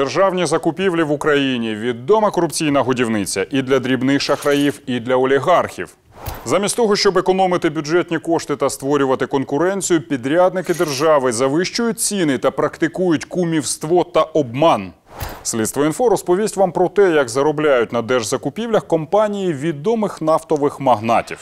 Державні закупівлі в Україні відома корупційна годівниця і для дрібних шахраїв, і для олігархів. Замість того, щоб економити бюджетні кошти та створювати конкуренцію, підрядники держави завищують ціни та практикують кумівство та обман. Слідство інфо розповість вам про те, як заробляють на держзакупівлях компанії відомих нафтових магнатів.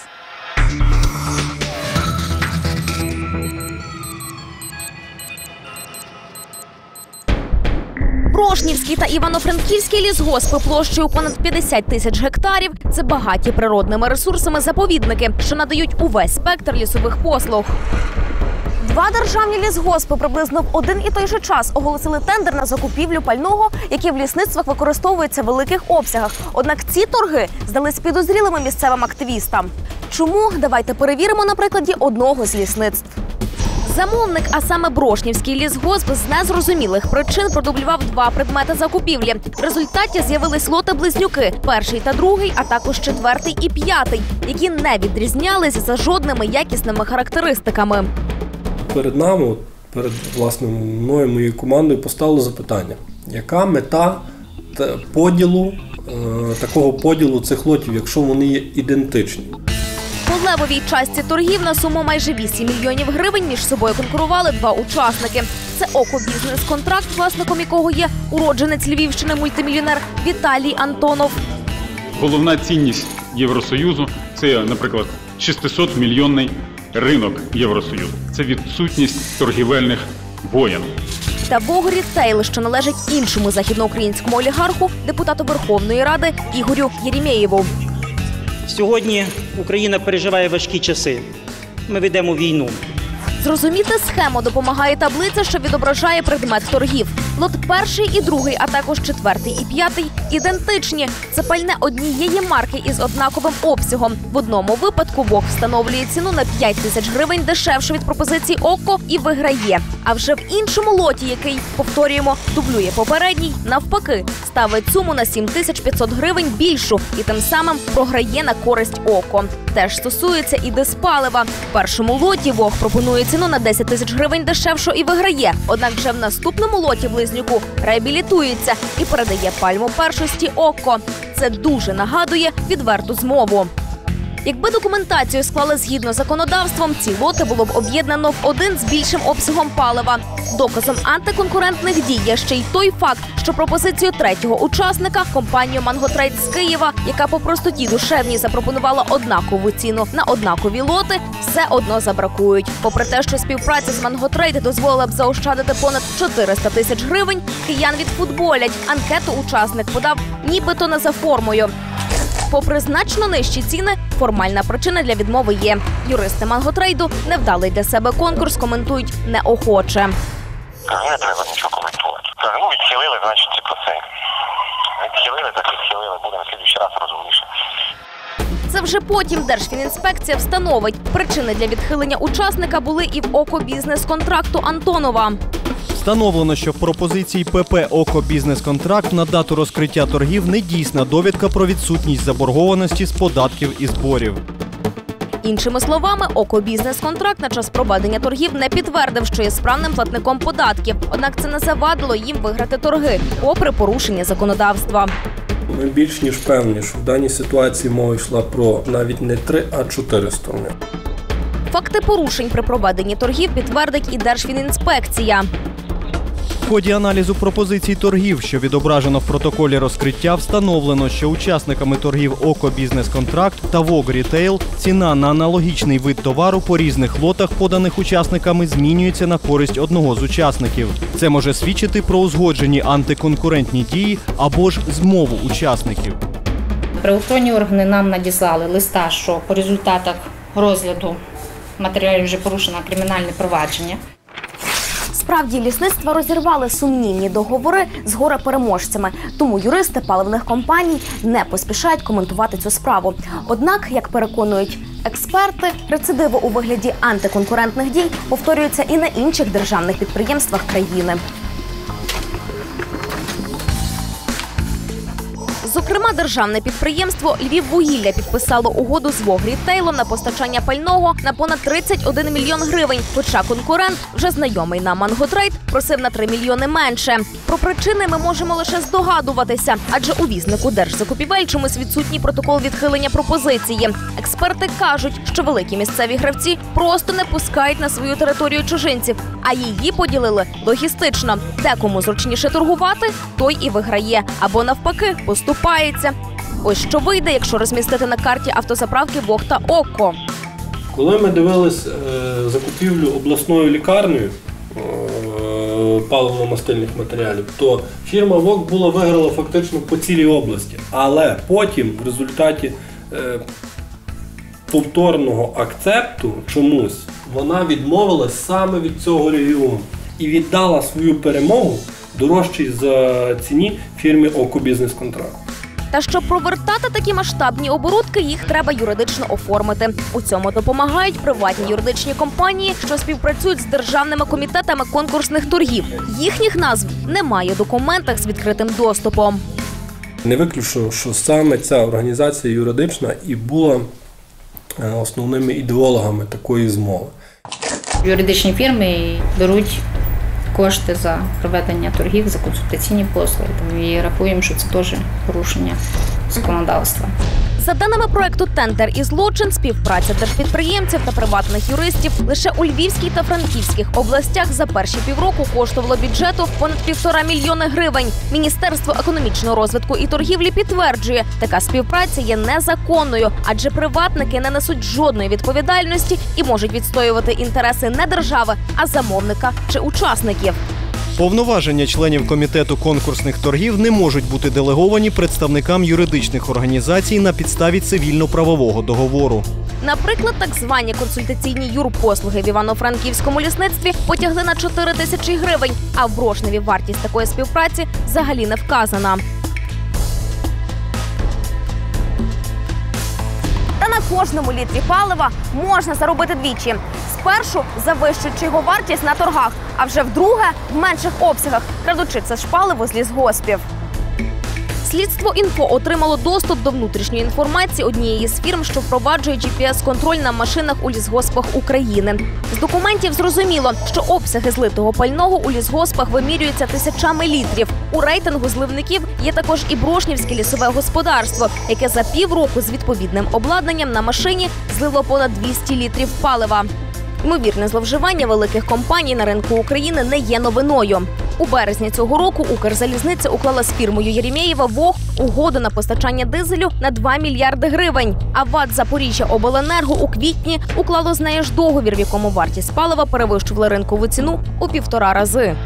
Прошнівський та Івано-Франківський лісгоспи площею понад 50 тисяч гектарів це багаті природними ресурсами заповідники, що надають увесь спектр лісових послуг. Два державні лісгоспи приблизно в один і той же час оголосили тендер на закупівлю пального, яке в лісництвах використовується в великих обсягах. Однак ці торги здались підозрілими місцевим активістам. Чому давайте перевіримо на прикладі одного з лісництв. Замовник, а саме Брошнівський лісгосп, з незрозумілих причин продублював два предмети закупівлі. В результаті з'явились лоти близнюки перший та другий, а також четвертий і п'ятий, які не відрізнялись за жодними якісними характеристиками. перед нами, перед власне мною, моєю командою, поставили запитання, яка мета поділу, е, такого поділу цих лотів, якщо вони є ідентичні. Левовій частці торгів на суму майже 8 мільйонів гривень між собою конкурували два учасники. Це око бізнес-контракт, власником якого є уродженець Львівщини мультимільйонер Віталій Антонов. Головна цінність Євросоюзу це, наприклад, 600 мільйонний ринок Євросоюзу. Це відсутність торгівельних воєн. Та Бог Рітейл, що належить іншому західноукраїнському олігарху, депутату Верховної Ради Ігорю Єрімєєву. Сьогодні Україна переживає важкі часи. Ми ведемо війну. Зрозуміти схему допомагає таблиця, що відображає предмет торгів. Лот перший і другий, а також четвертий і п'ятий ідентичні. Це пальне однієї марки із однаковим обсягом. В одному випадку Бог встановлює ціну на 5 тисяч гривень дешевше від пропозиції ОКО і виграє. А вже в іншому лоті, який повторюємо, дублює попередній, навпаки, ставить суму на 7 тисяч 500 гривень більшу і тим самим програє на користь ОКО. Теж стосується і диспалива. В першому лоті Бог пропонує ціну на 10 тисяч гривень дешевшу і виграє. Однак вже в наступному лоті близнюку реабілітується і передає пальму першості ОКО. Це дуже нагадує відверту змову. Якби документацію склали згідно законодавством, ці лоти було б об'єднано в один з більшим обсягом палива. Доказом антиконкурентних дій є ще й той факт, що пропозицію третього учасника компанію Манготрейд з Києва, яка по простоті душевній запропонувала однакову ціну на однакові лоти, все одно забракують. Попри те, що співпраця з Манготрейд дозволила б заощадити понад 400 тисяч гривень, киян відфутболять. Анкету учасник подав нібито не за формою. Попри значно нижчі ціни, формальна причина для відмови є. Юристи Манготрейду невдалий для себе конкурс коментують неохоче. Не треба нічого коментувати. Ну відхилили, значить це про це. Відхилили, так відхилили, будемо слідчий раз розумніше. Це вже потім Держфінінспекція встановить. Причини для відхилення учасника були і в око бізнес-контракту Антонова. Встановлено, що в пропозиції ПП Око бізнес-контракт на дату розкриття торгів не дійсна довідка про відсутність заборгованості з податків і зборів. Іншими словами, око бізнес-контракт на час проведення торгів не підтвердив, що є справним платником податків. Однак це не завадило їм виграти торги, попри порушення законодавства. Ми більш ніж певні, що в даній ситуації мова йшла про навіть не три, а чотири сторони. Факти порушень при проведенні торгів підтвердить і Держфінінспекція. Ході аналізу пропозицій торгів, що відображено в протоколі розкриття, встановлено, що учасниками торгів Око Бізнес-контракт та Вог Рітейл ціна на аналогічний вид товару по різних лотах, поданих учасниками, змінюється на користь одного з учасників. Це може свідчити про узгоджені антиконкурентні дії або ж змову учасників. Правоохоронні органи нам надіслали листа, що по результатах розгляду матеріалів вже порушено кримінальне провадження. Справді лісництва розірвали сумнівні договори з горе-переможцями, тому юристи паливних компаній не поспішають коментувати цю справу. Однак, як переконують експерти, рецидиви у вигляді антиконкурентних дій повторюються і на інших державних підприємствах країни. Зокрема, державне підприємство Львіввугілля підписало угоду з Вогрітейлом на постачання пального на понад 31 мільйон гривень. Хоча конкурент, вже знайомий нам Манготрейд, просив на 3 мільйони менше. Про причини ми можемо лише здогадуватися, адже у візнику держзакупівель чомусь відсутній протокол відхилення пропозиції. Експерти кажуть, що великі місцеві гравці просто не пускають на свою територію чужинців, а її поділили логістично. Декому зручніше торгувати, той і виграє, або навпаки поступається. Ось що вийде, якщо розмістити на карті автозаправки Вог та Око. Коли ми дивились е, закупівлю обласною лікарнею е, паливно-мастильних матеріалів, то фірма ВОК була виграла фактично по цілій області. Але потім в результаті е, повторного акцепту чомусь вона відмовилась саме від цього регіону і віддала свою перемогу дорожчій за ціні фірмі Око Бізнес Контракт. Та щоб провертати такі масштабні оборудки, їх треба юридично оформити. У цьому допомагають приватні юридичні компанії, що співпрацюють з державними комітетами конкурсних торгів. Їхніх назв немає в документах з відкритим доступом. Не виключно, що саме ця організація юридична і була е, основними ідеологами такої змови. Юридичні фірми беруть кошти за проведення торгів за консультаційні послуги. І рахуємо, що це теж порушення законодавства. За даними проекту Тендер і злочин, співпраця держпідприємців та приватних юристів лише у Львівській та Франківських областях за перші півроку коштувало бюджету понад півтора мільйони гривень. Міністерство економічного розвитку і торгівлі підтверджує, така співпраця є незаконною, адже приватники не несуть жодної відповідальності і можуть відстоювати інтереси не держави, а замовника чи учасників. Повноваження членів комітету конкурсних торгів не можуть бути делеговані представникам юридичних організацій на підставі цивільно-правового договору. Наприклад, так звані консультаційні юрпослуги в Івано-Франківському лісництві потягли на 4 тисячі гривень, а в Брошневі вартість такої співпраці взагалі не вказана. Та на кожному літрі палива можна заробити двічі. Спершу завищуючи його вартість на торгах, а вже вдруге в менших обсягах, крадучи це ж паливо з лісгоспів. Слідство інфо отримало доступ до внутрішньої інформації однієї з фірм, що впроваджує GPS-контроль на машинах у лісгоспах України. З документів зрозуміло, що обсяги злитого пального у лісгоспах вимірюються тисячами літрів. У рейтингу зливників є також і Брошнівське лісове господарство, яке за півроку з відповідним обладнанням на машині злило понад 200 літрів палива. Ймовірне зловживання великих компаній на ринку України не є новиною. У березні цього року Укрзалізниця уклала з фірмою Єремєєва ВОГ угоду на постачання дизелю на 2 мільярди гривень. А ВАД Запоріжжя Обленерго у квітні уклало з нею ж договір, в якому вартість палива перевищувала ринкову ціну у півтора рази.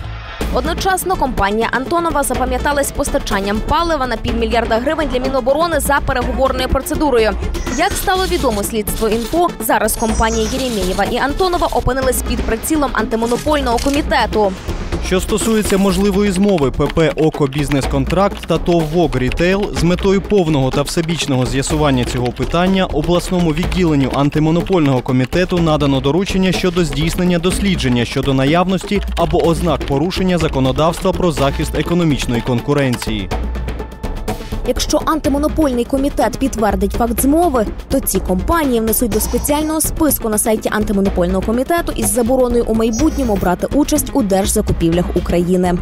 Одночасно компанія Антонова запам'яталась постачанням палива на півмільярда гривень для Міноборони за переговорною процедурою. Як стало відомо слідство інфо, зараз компанії Єремєєва і Антонова опинились під прицілом антимонопольного комітету. Що стосується можливої змови ПП Око Бізнес Контракт та ТОВ ВОГ Рітейл з метою повного та всебічного з'ясування цього питання обласному відділенню антимонопольного комітету надано доручення щодо здійснення дослідження щодо наявності або ознак порушення законодавства про захист економічної конкуренції. Якщо антимонопольний комітет підтвердить факт змови, то ці компанії внесуть до спеціального списку на сайті антимонопольного комітету із забороною у майбутньому брати участь у держзакупівлях України.